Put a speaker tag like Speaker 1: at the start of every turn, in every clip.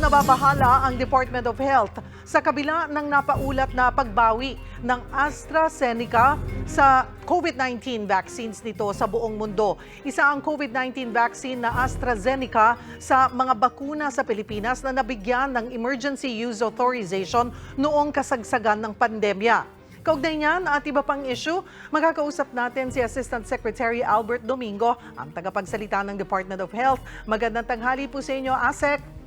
Speaker 1: nababahala ang Department of Health sa kabila ng napaulat na pagbawi ng AstraZeneca sa COVID-19 vaccines nito sa buong mundo. Isa ang COVID-19 vaccine na AstraZeneca sa mga bakuna sa Pilipinas na nabigyan ng emergency use authorization noong kasagsagan ng pandemya. Kaugnay niyan at iba pang issue, magkakausap natin si Assistant Secretary Albert Domingo, ang tagapagsalita ng Department of Health. Magandang tanghali po sa inyo, ASEC.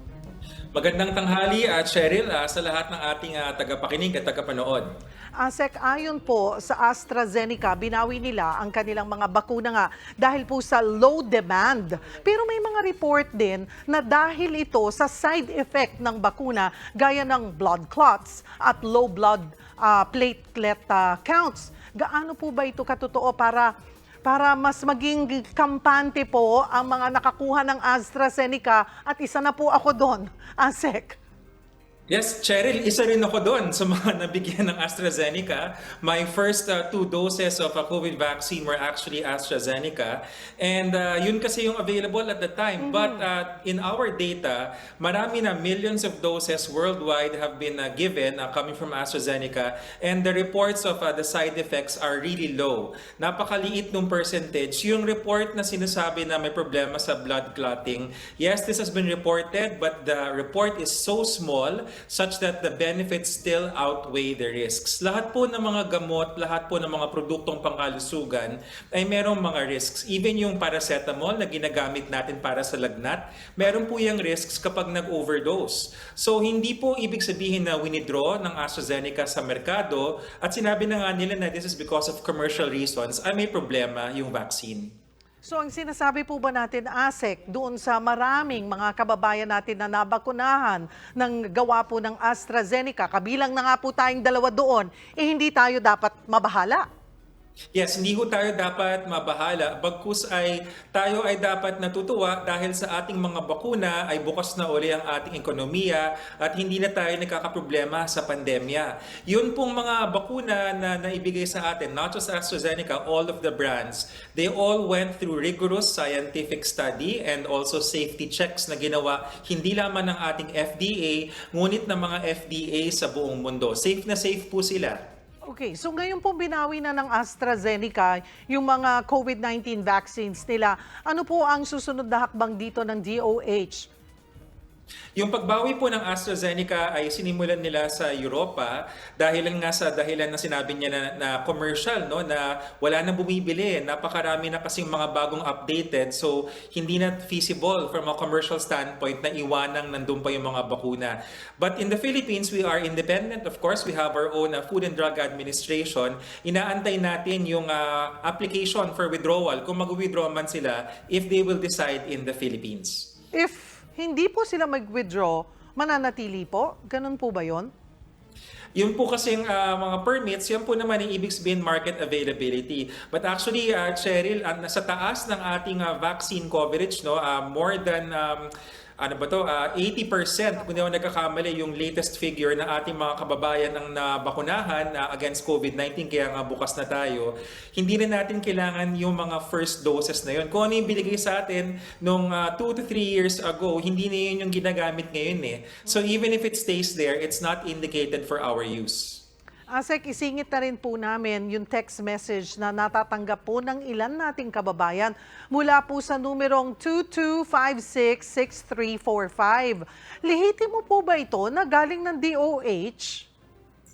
Speaker 2: Magandang tanghali at Cheryl ah, sa lahat ng ating ah, tagapakinig at tagapanood.
Speaker 1: ASEC, ayon po sa AstraZeneca, binawi nila ang kanilang mga bakuna nga dahil po sa low demand. Pero may mga report din na dahil ito sa side effect ng bakuna gaya ng blood clots at low blood ah, platelet ah, counts. Gaano po ba ito katotoo para para mas maging kampante po ang mga nakakuha ng AstraZeneca at isa na po ako doon, ASEC.
Speaker 2: Yes, Cheryl, isa rin ako doon sa mga nabigyan ng AstraZeneca. My first uh, two doses of a COVID vaccine were actually AstraZeneca. And uh, yun kasi yung available at the time. But uh, in our data, marami na millions of doses worldwide have been uh, given uh, coming from AstraZeneca. And the reports of uh, the side effects are really low. Napakaliit nung percentage. Yung report na sinasabi na may problema sa blood clotting, yes, this has been reported, but the report is so small such that the benefits still outweigh the risks. Lahat po ng mga gamot, lahat po ng mga produktong pangkalusugan ay merong mga risks. Even yung paracetamol na ginagamit natin para sa lagnat, meron po yung risks kapag nag-overdose. So hindi po ibig sabihin na winidraw ng AstraZeneca sa merkado at sinabi na nga nila na this is because of commercial reasons ay may problema yung vaccine.
Speaker 1: So ang sinasabi po ba natin, ASEC, doon sa maraming mga kababayan natin na nabakunahan ng gawa po ng AstraZeneca, kabilang na nga po tayong dalawa doon, eh hindi tayo dapat mabahala.
Speaker 2: Yes, hindi ho tayo dapat mabahala. Bagkus ay tayo ay dapat natutuwa dahil sa ating mga bakuna ay bukas na uli ang ating ekonomiya at hindi na tayo nagkakaproblema sa pandemya. Yun pong mga bakuna na naibigay sa atin, not just AstraZeneca, all of the brands, they all went through rigorous scientific study and also safety checks na ginawa hindi lamang ng ating FDA, ngunit ng mga FDA sa buong mundo. Safe na safe po sila.
Speaker 1: Okay, so ngayon po binawi na ng AstraZeneca yung mga COVID-19 vaccines nila. Ano po ang susunod na hakbang dito ng DOH?
Speaker 2: Yung pagbawi po ng AstraZeneca ay sinimulan nila sa Europa dahil nga sa dahilan na sinabi niya na, na commercial, no, na wala na bumibili. Napakarami na kasing mga bagong updated so hindi na feasible from a commercial standpoint na iwanang nandun pa yung mga bakuna. But in the Philippines, we are independent. Of course, we have our own uh, Food and Drug Administration. Inaantay natin yung uh, application for withdrawal kung mag-withdraw man sila if they will decide in the Philippines.
Speaker 1: If hindi po sila mag-withdraw, mananatili po? Ganun po ba yon?
Speaker 2: Yung po kasing ah, mga permits, yan po naman yung ibig sabihin market availability. But actually, uh, Cheryl, ah, nasa taas ng ating ah, vaccine coverage, no, ah, more than um, ano ba to, ah, 80% kung di ako nagkakamali yung latest figure ng ating mga kababayan ang nabakunahan ah, against COVID-19 kaya nga bukas na tayo. Hindi na natin kailangan yung mga first doses na yun. Kung ano yung binigay sa atin nung 2 to 3 years ago, hindi na yun yung ginagamit ngayon eh. So even if it stays there, it's not indicated for our use.
Speaker 1: Asek, isingit na rin po namin yung text message na natatanggap po ng ilan nating kababayan mula po sa numerong 22566345. Lihiti mo po ba ito na galing ng DOH?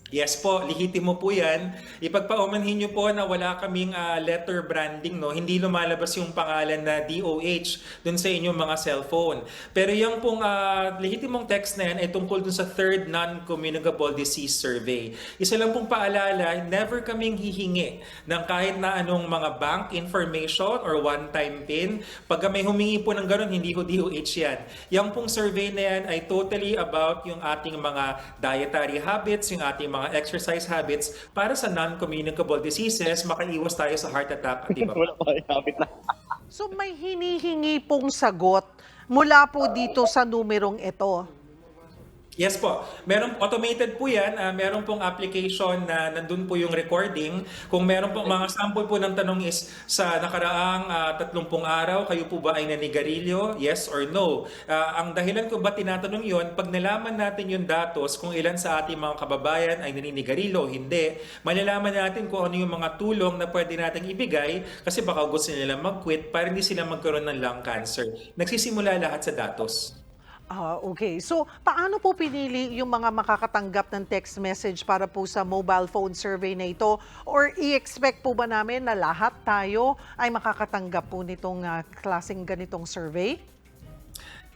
Speaker 2: Yes po, lihitimo po yan. Ipagpaumanhin nyo po na wala kaming ah, letter branding, no? hindi lumalabas yung pangalan na DOH dun sa inyong mga cellphone. Pero yung pong ah, lehitimong text na yan ay tungkol dun sa third non-communicable disease survey. Isa lang pong paalala, never kaming hihingi ng kahit na anong mga bank information or one-time PIN. Pag may humingi po ng ganun, hindi ko DOH yan. Yung pong survey na yan ay totally about yung ating mga dietary habits, yung ating mga exercise habits para sa non-communicable diseases, makaiwas tayo sa heart attack at iba pa.
Speaker 3: Wala pa kapit na.
Speaker 1: So may hinihingi pong sagot mula po dito sa numerong ito.
Speaker 2: Yes po. Meron automated po 'yan. Ah, meron pong application na nandun po yung recording. Kung meron po mga sample po ng tanong is sa nakaraang ah, 30 araw kayo po ba ay nanigarilyo? Yes or no? Ah, ang dahilan ko ba tinatanong 'yon, pag nalaman natin yung datos kung ilan sa ating mga kababayan ay naninigarilyo hindi, malalaman natin kung ano yung mga tulong na pwede nating ibigay kasi baka gusto nila mag-quit para hindi sila magkaroon ng lung cancer. Nagsisimula lahat sa datos.
Speaker 1: Ah, okay. So, paano po pinili yung mga makakatanggap ng text message para po sa mobile phone survey na ito? Or i-expect po ba namin na lahat tayo ay makakatanggap po nitong ah, klaseng ganitong survey?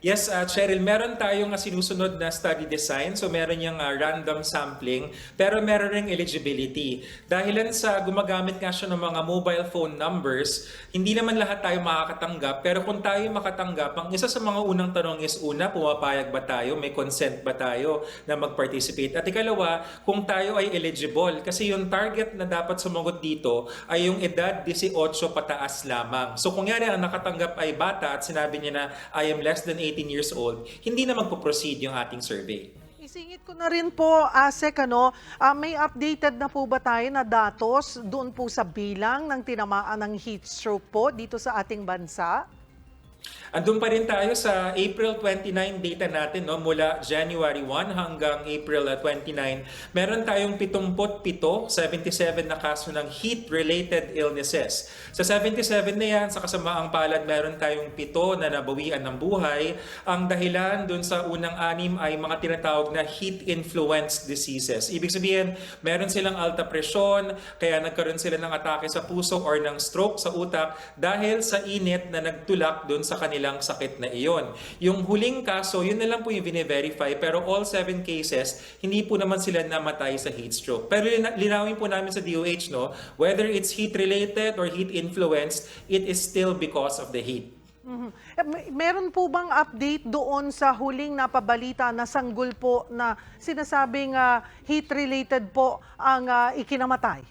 Speaker 2: Yes, uh, Cheryl, meron tayong uh, sinusunod na study design. So meron yung uh, random sampling, pero meron ring eligibility. Dahilan sa gumagamit nga siya ng mga mobile phone numbers, hindi naman lahat tayo makakatanggap. Pero kung tayo makatanggap, ang isa sa mga unang tanong is una, pumapayag ba tayo? May consent ba tayo na mag-participate? At ikalawa, kung tayo ay eligible. Kasi yung target na dapat sumagot dito ay yung edad 18 pataas lamang. So kung yan ang nakatanggap ay bata at sinabi niya na I am less than 18 years old, hindi na magpo-proceed yung ating survey.
Speaker 1: Isingit ko na rin po, Asek, ano, ah, may updated na po ba tayo na datos doon po sa bilang ng tinamaan ng heat stroke po dito sa ating bansa?
Speaker 2: Andun pa rin tayo sa April 29 data natin no mula January 1 hanggang April uh, 29. Meron tayong 77, 77 na kaso ng heat-related illnesses. Sa 77 na yan, sa kasamaang palad, meron tayong 7 na nabawian ng buhay. Ang dahilan dun sa unang anim ay mga tinatawag na heat-influenced diseases. Ibig sabihin, meron silang alta presyon, kaya nagkaroon sila ng atake sa puso or ng stroke sa utak dahil sa init na nagtulak dun sa kanilang sakit na iyon. Yung huling kaso, yun na lang po yung verify pero all seven cases, hindi po naman sila namatay sa heat stroke. Pero lina- linawin po namin sa DOH, no, whether it's heat-related or heat-influenced, it is still because of the heat.
Speaker 1: Mhm. Eh, Meron po bang update doon sa huling napabalita na sanggol po na sinasabing ah, heat-related po ang ah, ikinamatay?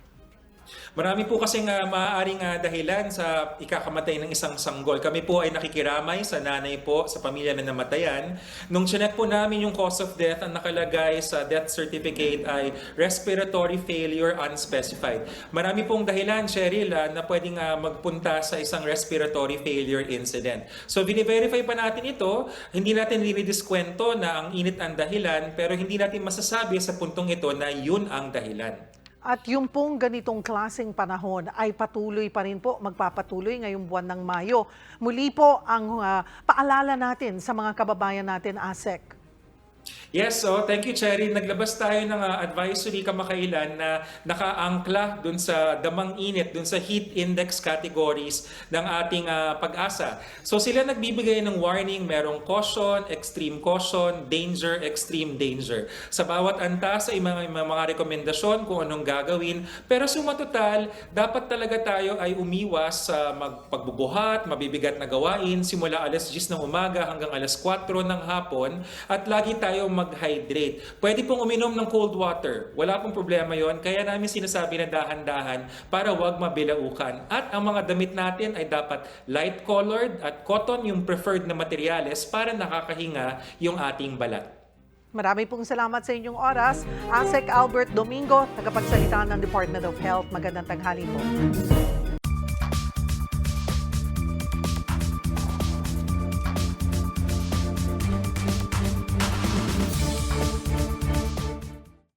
Speaker 2: Marami po kasing uh, maaaring ah, dahilan sa ikakamatay ng isang sanggol. Kami po ay nakikiramay sa nanay po, sa pamilya na namatayan. Nung chinek po namin yung cause of death, ang nakalagay sa death certificate ay respiratory failure unspecified. Marami pong dahilan, Cheryl, ah, na pwedeng ah, magpunta sa isang respiratory failure incident. So, verify pa natin ito. Hindi natin dinidiskwento na ang init ang dahilan, pero hindi natin masasabi sa puntong ito na yun ang dahilan.
Speaker 1: At yung pong ganitong klaseng panahon ay patuloy pa rin po, magpapatuloy ngayong buwan ng Mayo. Muli po ang ah, paalala natin sa mga kababayan natin, ASEC.
Speaker 2: Yes, so thank you Cherry. Naglabas tayo ng uh, advisory kamakailan na nakaangkla dun sa damang init, dun sa heat index categories ng ating uh, pag-asa. So sila nagbibigay ng warning, merong caution, extreme caution, danger, extreme danger. Sa bawat antas ay mga, mga, rekomendasyon kung anong gagawin. Pero suma total, dapat talaga tayo ay umiwas sa magpagbubuhat, mabibigat na gawain simula alas 10 ng umaga hanggang alas 4 ng hapon at lagi tayo mag-hydrate. Pwede pong uminom ng cold water. Wala pong problema yon. Kaya namin sinasabi na dahan-dahan para wag mabilaukan. At ang mga damit natin ay dapat light colored at cotton yung preferred na materyales para nakakahinga yung ating balat.
Speaker 1: Marami pong salamat sa inyong oras. ASEC Albert Domingo, tagapagsalita ng Department of Health. Magandang tanghali po.